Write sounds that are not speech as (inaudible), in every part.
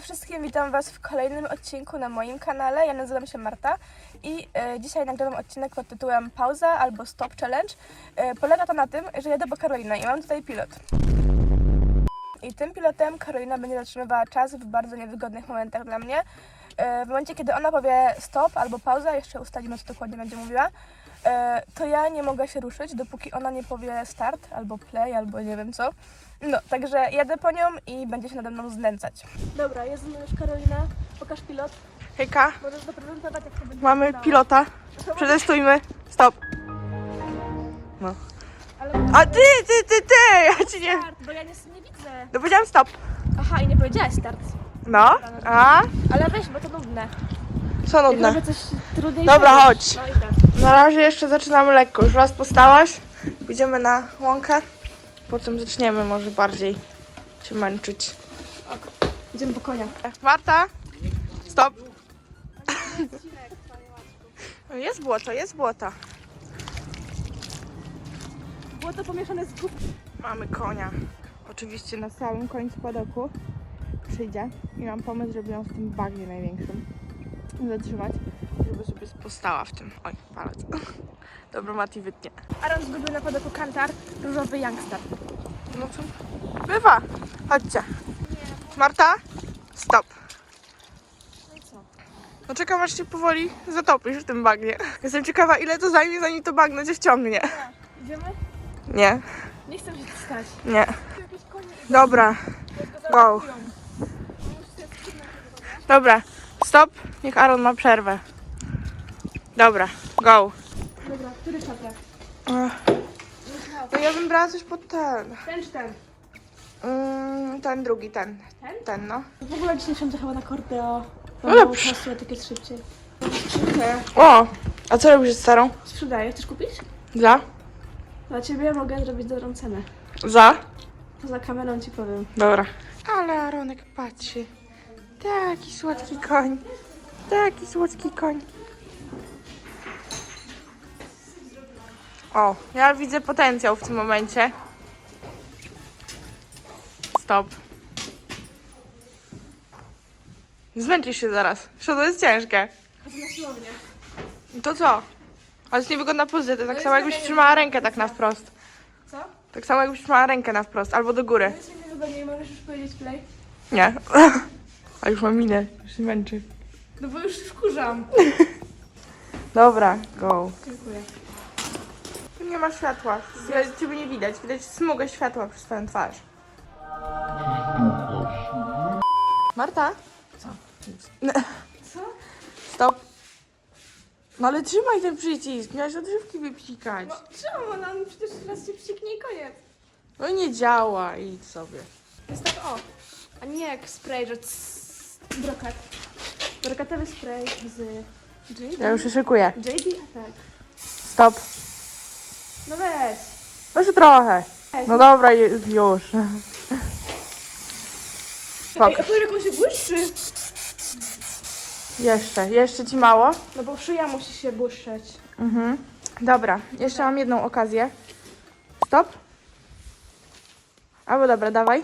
Wszystkim, witam Was w kolejnym odcinku na moim kanale. Ja nazywam się Marta i e, dzisiaj nagrywam odcinek pod tytułem Pauza albo Stop Challenge. E, polega to na tym, że jadę po Karolinę i mam tutaj pilot. I tym pilotem Karolina będzie zatrzymywała czas w bardzo niewygodnych momentach dla mnie. E, w momencie, kiedy ona powie stop albo pauza, jeszcze ustalimy, co dokładnie będzie mówiła, to ja nie mogę się ruszyć, dopóki ona nie powie start albo play, albo nie wiem co. No, także jadę po nią i będzie się nade mną znęcać. Dobra, jest ze mną już Karolina. Pokaż pilot. Hejka, Możesz zaprezentować, jak to będzie mamy wyglądało. pilota. Przetestujmy. Stop. No. Ale A ty, ty, ty, ty! Ja ci nie... start, bo ja nie, nie widzę. No powiedziałam stop. Aha, i nie powiedziałaś start. No, a? Ale weź, bo to nudne. Co nudne. może coś trudniejszego. Dobra, chodź. No i. Na razie jeszcze zaczynamy lekko. Już raz postałaś. Idziemy na łąkę. Potem zaczniemy może bardziej się męczyć. Idziemy po konia. Marta, stop. (laughs) Jest błoto, jest błoto. Było to pomieszane z gub. Mamy konia. Oczywiście na samym końcu padoku przyjdzie i mam pomysł, żeby ją w tym bagnie największym zatrzymać, postała w tym. Oj, palec. (laughs) Dobra, Mati wytnie. Aaron zgubił na padoku kantar, różowy youngster. No to bywa. Chodźcie. Marta, stop. No i co? No czekam aż się powoli zatopisz w tym bagnie. Jestem ciekawa, ile to zajmie, zanim to bagno cię wciągnie. Idziemy? Nie, Nie chcę się stać. nie. Tu jakieś konie Dobra, Wow. dobra. Stop. Niech Aaron ma przerwę. Dobra, go. Dobra, który czaprak? Ech. No ja bym brała coś pod ten. Ten czy ten? Mm, ten drugi, ten. Ten? Ten, no. W ogóle dzisiaj siądę chyba na kordę No dobrze. czasu, tak jest szybciej. O! A co robisz z starą? Sprzedaję, chcesz kupić? Za? Dla ciebie mogę zrobić dobrą cenę. Za? Poza kamerą ci powiem. Dobra. Ale Aronek patrzy. Taki słodki koń. Taki słodki koń. O, ja widzę potencjał w tym momencie. Stop. Zmęczysz się zaraz. To jest ciężkie. Chodzę na siłownię. To co? Ale jest niewygodna pozycja. To tak jest samo jakbyś trzymała rękę tak na wprost. Co? Tak samo jakbyś trzymała rękę na wprost. Albo do góry. Powiedz mi niewygodniej, możesz już powiedzieć play? Nie. (laughs) A już mam minę. Już się męczy. No bo już wkurzam. (laughs) Dobra, go. Dziękuję. Nie ma światła. Ciebie nie widać. Widać smugę światła przez twoją twarz. Marta? Co? Co? Stop. No ale trzymaj ten przycisk. Miałaś odżywki wypsikać. No czemu? No on przecież raz się psiknie i koniec. No i nie działa. Idź sobie. Jest tak o. A nie jak spray, że css, brokat. Brokatowy spray z JD. Ja już się szykuję. JD Attack. Stop. No weź. Jeszcze trochę. No dobra, już. Ej, Pokaż. a to jak on się błyszczy. Jeszcze. Jeszcze ci mało? No bo szyja musi się błyszczeć. Mhm. Dobra, jeszcze mam jedną okazję. Stop. Albo dobra, dawaj.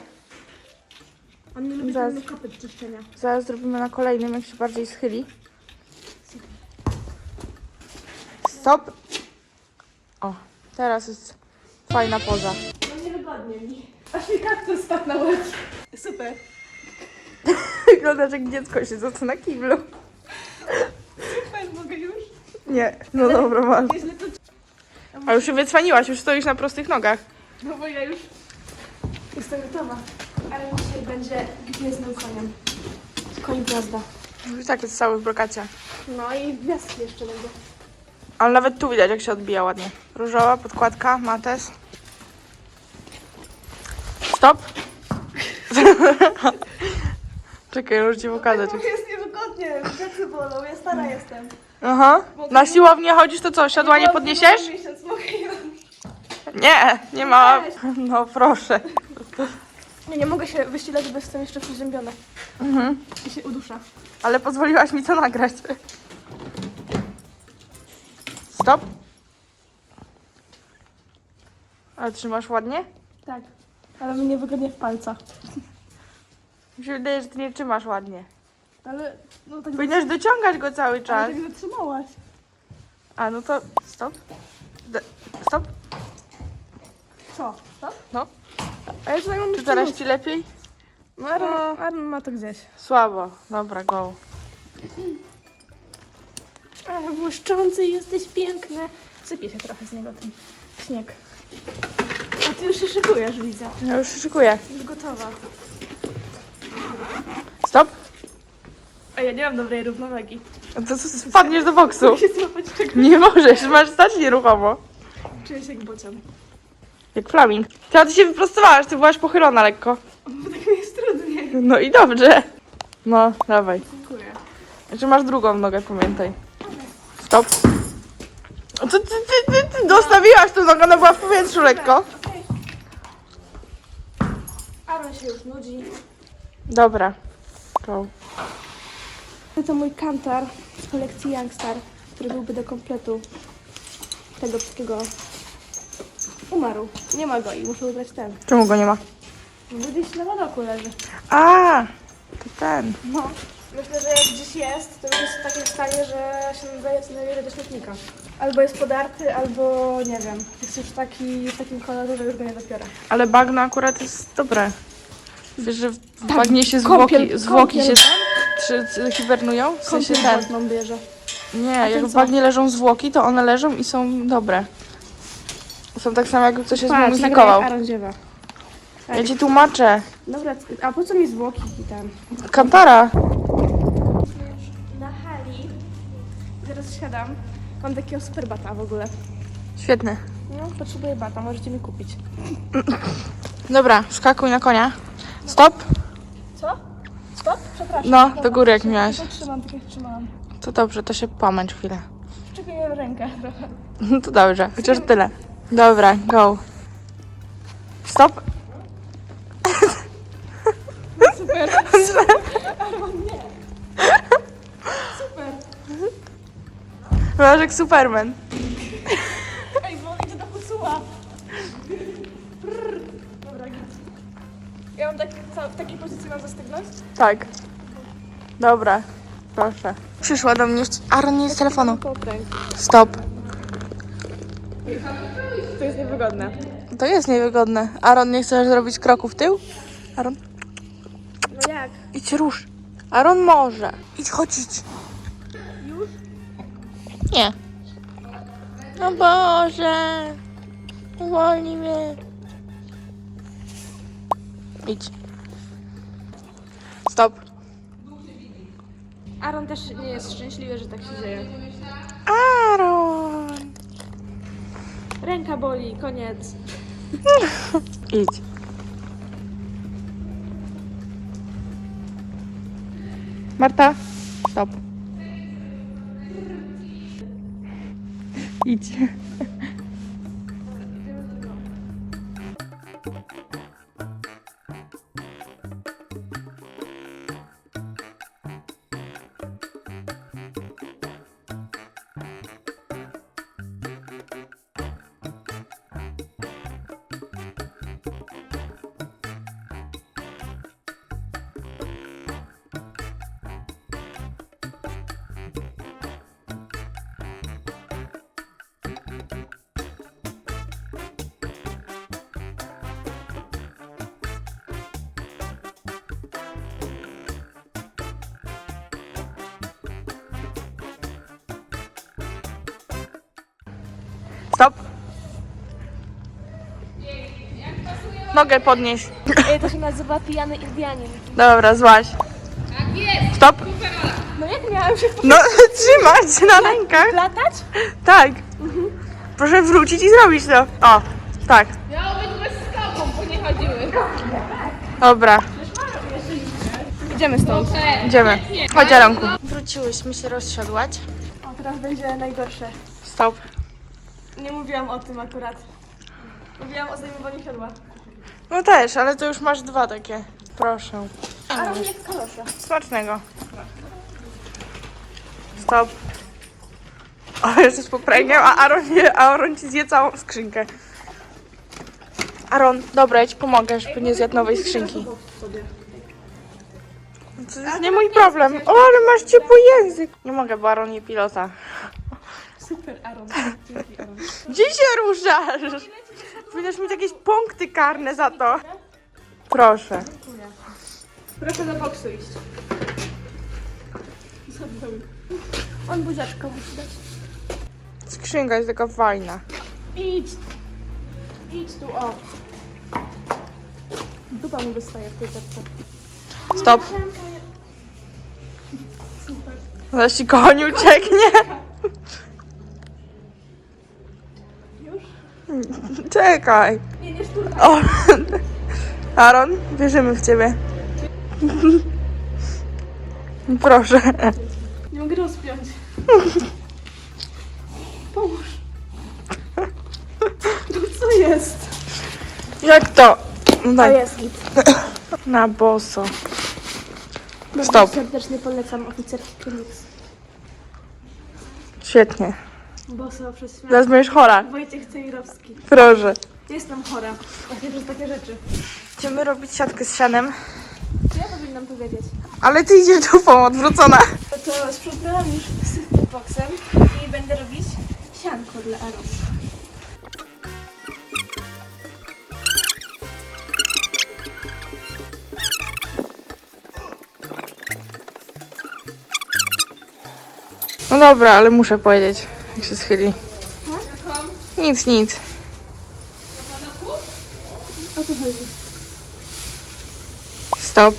On nie lubi Zaraz. Kopyt czyszczenia. Zaraz zrobimy na kolejnym, jak się bardziej schyli. Stop. O, teraz jest fajna poza. No niewygodnie mi. Aż mi kaktus spadł na łeb. Super. Wyglądasz jak dziecko siedzące na kiblu. Super, mogę już? Nie, no dobra, masz. Nieźle to... A już się wycwaniłaś, już stoisz na prostych nogach. No bo ja już jestem gotowa. Ale dzisiaj będzie gwiezdnym koniem. Koń gwiazda. Już tak jest cały w brokacie. No i gwiazdki jeszcze będzie. Ale nawet tu widać, jak się odbija ładnie. Różowa podkładka, mates. Stop. (laughs) Czekaj, już ci pokażę. Czekaj. jest niewygodnie, plecy bolą, ja stara jestem. Aha. Na siłownię chodzisz, to co, siodła nie podniesiesz? Miesiąc mogę ją. Nie, nie ma. No proszę. Nie, nie mogę się wyścigać, bo jestem jeszcze przeziębiona. Mhm. I się udusza. Ale pozwoliłaś mi to nagrać. Stop. Ale trzymasz ładnie? Tak, ale mnie wygodnie w palcach. Mi się wydaje, że ty nie trzymasz ładnie. Ale no tak Powinnaś dociągać go cały czas. ale tak zatrzymałaś. A no to stop. D- stop. Co? Co? No. A ja tutaj mam Czy teraz ci lepiej? No, Aaron, Aaron ma to gdzieś. Słabo. Dobra, go. Ale błyszczący jesteś piękny. Sypie się trochę z niego ten śnieg. A ty już się szykujesz, widzę. Ja już się szykuję. Już gotowa. Stop. A ja nie mam dobrej równowagi. A To, to spadniesz do boksu. (laughs) Muszę złapać czego. Nie możesz, masz stać nieruchomo. Czuję się jak bocian. Jak flaming. Ty, a ty się wyprostowałaś, ty byłaś pochylona lekko. Bo tak mi jest trudniej. No i dobrze. No, dawaj. Dziękuję. Jeszcze masz drugą nogę, pamiętaj. Stop. Co ty, ty, ty, ty dostawiłaś tą nogę, ona była w powietrzu lekko. Aaron się już nudzi. Dobra. Go. To mój kantar z kolekcji Youngstar, który byłby do kompletu tego wszystkiego. Umarł. Nie ma go i muszę wybrać ten. Czemu go nie ma? Bo gdzieś na wadoku leży. A, to ten. No. Myślę, że jak gdzieś jest, to będzie w takim stanie, że się nadaje co najwyżej do śmietnika. Albo jest podarty, albo nie wiem. Jest już taki, w takim kolorze, że już go nie dopiero. Ale bagno akurat jest dobre. Wiesz, że w Tak, bagnie się kąpiel- zwłoki, zwłoki się kąpiel. trzy, trzy, hibernują. W sensie Kąpiel ten. wodną bierze. Nie, jak w co? bagnie leżą zwłoki, to one leżą i są dobre. Są tak samo, jakby ktoś się zmumifikował. jak Aaron ziewa. Ja ci tłumaczę. Dobra, a po co mi zwłoki i ten? Kantara. Zaraz siadam. Mam takiego super bata w ogóle. Świetny. No, potrzebuję bata, możecie mi kupić. Dobra, skakuj na konia. Stop. Co? Stop? Przepraszam. No, do góry jak miałaś. To trzymam, tak jak trzymałam. To dobrze, to się pomęcz chwilę. Czekaj, rękę trochę. No (laughs) to dobrze, chociaż tyle. Dobra, go. Stop. Super. Aaron, nie. Super. Masz jak Superman. Ej, bo idzie do kucuła. Brrr. Dobra, git. Ja mam tak, ca- w takiej pozycji mam zastygnąć? Tak. Dobra, proszę. Przyszła do mnie jeszcze... Aaron, nie z telefonu. Stop. To jest niewygodne. To jest niewygodne. Aaron, nie chcesz zrobić kroku w tył? Aaron, No jak? idź rusz. Aaron może. Idź. Już? Nie. No Boże. Uwolnij mnie. Idź. Stop. Aaron też nie jest szczęśliwy, że tak się dzieje. Aaron. Ręka boli, koniec. (laughs) Idź. Marta, stop. Idź. Stop. Nogę podnieś. Ej, to się nazywa pijany Indianin. Dobra, złaś. Stop. No jak miałam się No, (laughs) trzymać się na rękach. latać? Tak. Proszę wrócić i zrobić to. O, tak. Miało być bez skałką, bo nie chodziły. Dobra, Idziemy stąd. idziemy. Chodź, Aronku. Wróciłyśmy się rozsiadłać. O, teraz będzie najgorsze. Stop. Nie mówiłam o tym akurat. Mówiłam o zdejmowaniu siodła. No też, ale to już masz dwa takie. Proszę. Aaron jak kalosze. Smacznego. Stop. O, jesteś popręgiem, a Aaron, a Aaron ci zje całą skrzynkę. Aaron, dobra, ja ci pomogę, żeby nie zjadł nowej skrzynki. To jest nie mój problem. O, ale masz ciepły język. Nie mogę, bo Aaron nie pilota. Super, Aaron. Dzięki, Aaron. Gdzie się ruszasz? Powinnaś mieć jakieś punkty karne za to. Proszę. Proszę do boksu iść. On buziaczka musi dać. Skrzynka jest taka fajna. Idź! Idź tu, o. Dupa mu wystaje w tej teczce. Stop. Zaraz ci koń ucieknie. (laughs) Już? Czekaj. O. Aaron, wierzymy w ciebie. Proszę. Nie mogę rozpiąć. Pomóż. No co jest? Jak to? To jest git. Na boso. Stop. Serdecznie polecam oficerki Phoenix. Świetnie. Boso przez śmiech. Teraz będziesz chora. Wojciech Cejrowski. Proszę. Jestem chora. Właśnie przez takie rzeczy. Chcemy robić siatkę z sianem, Czy ja powinnam to wiedzieć? ale ty idziesz dupą odwrócona. No to sprzątnęłam już z boksem i będę robić sianko dla Aaron. No dobra, ale muszę powiedzieć, jak się schyli. Nic, nic. O co chodzi? Stop.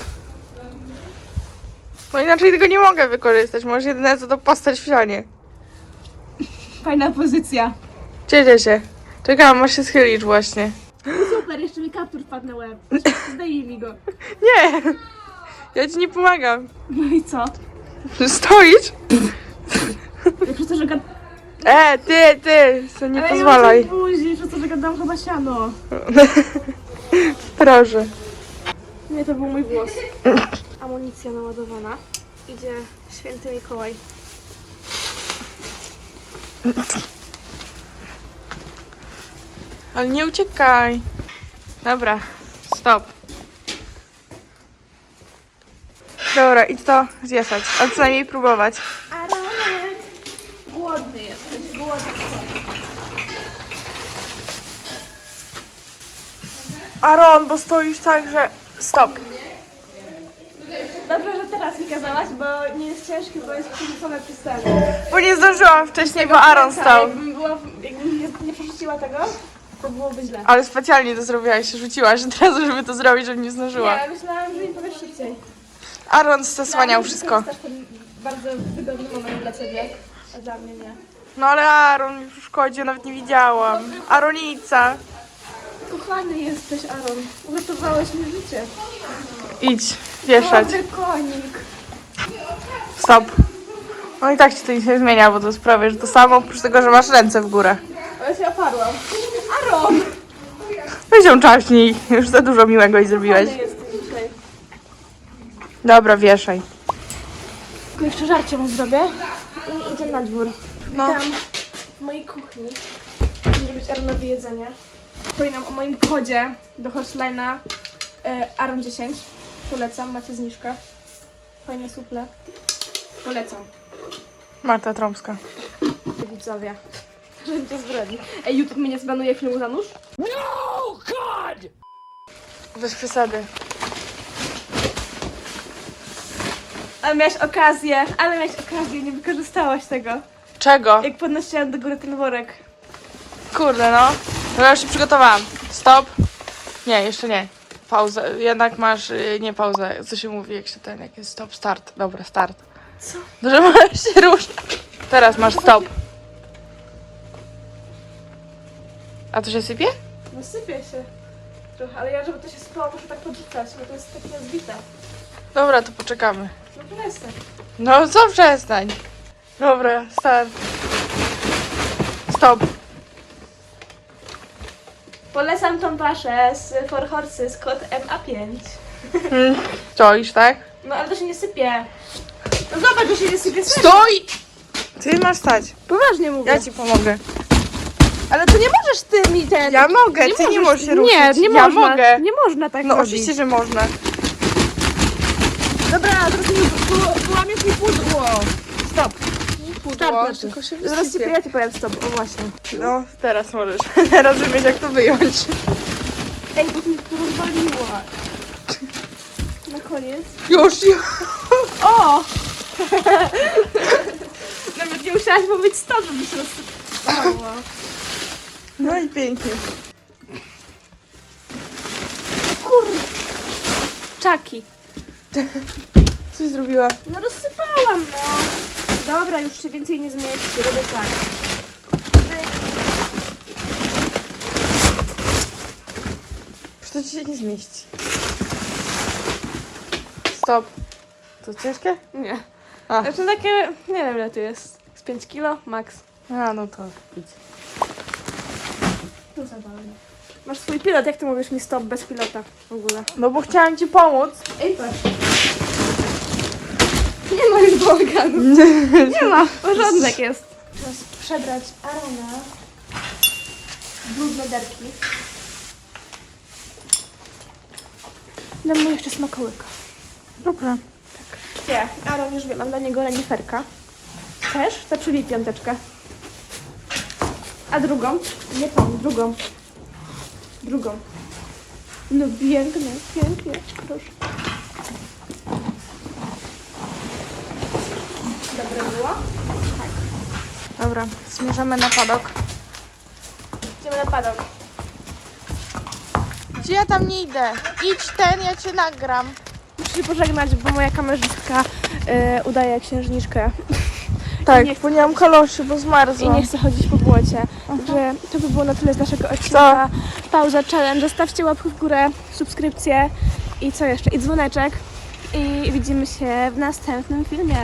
No inaczej tego nie mogę wykorzystać. Możesz jedyne co to postać w sianie. Fajna pozycja. Cieszę się. Czekałam, aż się schylisz właśnie. Super, jeszcze mi kaptur wpadł na łeb. Zdejmij mi go. (laughs) Nie! Ja ci nie pomagam. No i co? Stoisz? Ja przez to, że. E, ty, ty! Co nie pozwalaj. Buzi, że gadałam chyba siano. (laughs) Proszę. Nie, to był mój głos. Amunicja naładowana. Idzie święty Mikołaj. Ale nie uciekaj. Dobra, stop. Dobra, idź to zjechać, a przynajmniej próbować. Aronek! Głodny jesteś, głodny. Aaron, bo stoisz tak, że... Stop. Dobrze, że teraz mi kazałaś, bo nie jest ciężki, bo jest przerzucone przez ten. Bo nie zdążyłam wcześniej, bo Aaron stał. Jakbym, była, jakbym nie, nie przerzuciła tego, to byłoby źle. Ale specjalnie to zrobiłaś, rzuciłaś od razu, żeby to zrobić, żeby nie zdążyła. Nie, myślałam, że mi powiesz szybciej. Aaron zasłaniał wszystko. To jest też ten bardzo wygodny moment dla ciebie, a dla mnie nie. No ale Aaron już szkodzi, nawet nie widziałam. Aronica. Kochany jesteś, Aaron. Uratowałeś mi życie. Idź, wieszać. Dobry konik. Stop. No i tak ci to nic nie zmienia, bo to sprawia, że to samo, oprócz tego, że masz ręce w górę. Ale ja się oparłam. Aaron! Weź ją czaśnij. Już za dużo miłego i zrobiłeś. Kochany jesteś dzisiaj. Dobra, wieszaj. Tylko jeszcze żarcie mu zrobię i idę na dwór. No. Tam w mojej kuchni będzie być Aaronowi jedzenie. Powinnam o moim kodzie do Horslina e, Aaron 10. Polecam, macie zniżkę. Fajne suple. Polecam. Marta Trąbska. Widzowie. (laughs) Żebym zbrodni. Ej, YouTube mnie nie zbanuje filmu za nóż? Bez przesady. Ale miałeś okazję, ale miałeś okazję, nie wykorzystałaś tego. Czego? Jak podnosiłam do góry ten worek. Kurde, no. No ja już się przygotowałam. Stop. Nie, jeszcze nie. Pauzę. Jednak masz, y, nie pauzę. Co się mówi, jak się ten, jak jest stop, start. Dobra, start. Co? No, że (laughs) możesz się ruszyć. Teraz masz stop. A to się sypie? No sypie się. Trochę, ale ja, żeby to się spało, muszę tak podrzucać, bo to jest takie zbite. Dobra, to poczekamy. No przestań. No co przestań. Dobra, start. Stop. Polecam tą paszę z Four Horses, kod MA5. Mm, stoisz, tak? No ale to się nie sypie. No zobacz, to się nie sypie. serio. Stoj! Ty masz stać. Poważnie mówię. Ja ci pomogę. Ale to nie możesz ty mi ten... Ja mogę, ty nie możesz się ruszyć. Nie, nie ja można. mogę. Nie można tak No robić. oczywiście, że można. Dobra, teraz mi mi pudło. Stop. O, tylko się Zaraz ci wysypie. ja ci powiem stop, właśnie. No, teraz możesz. (laughs) Teraz wiesz jak to wyjąć. Ej, bo mi to rozwaliła. Na koniec. Już, już. O! (laughs) Nawet nie musiałaś mówić stop, żeby się rozsypało. No i pięknie. Czaki. (laughs) Coś zrobiła. No rozsypałam, no. Dobra, już się więcej nie zmieści, robię tak. To ci się nie zmieści. Stop. To ciężkie? Nie. A. Znaczy takie, nie wiem ile tu jest. Z 5 kilo max. A, no to idź. To zabawne. Masz swój pilot, jak ty mówisz mi stop bez pilota w ogóle? No bo chciałam ci pomóc. Ej, patrz. Nie ma już bałaganu. Nie ma, porządek jest. Teraz przebrać Arona w brudne derki. Dam mu jeszcze smakołyka. Dobra. Nie, Aaron już wie, mam dla niego reniferka. Też? To przybij piąteczkę. A drugą? Nie tą, drugą. Drugą. No pięknie, pięknie, proszę. Dobre było? Dobra, zmierzamy na padok. Idziemy na padok. Gdzie ja tam nie idę? Idź ten, ja cię nagram. Muszę się pożegnać, bo moja kamerzystka e, udaje księżniczkę (laughs) Tak, Nie bo nie mam kaloszy, bo i zmarzłam. nie chce chodzić po błocie. Także to by było na tyle z naszego odcinka. Pauza, challenge. Zostawcie łapkę w górę, subskrypcję i co jeszcze? I dzwoneczek. I widzimy się w następnym filmie.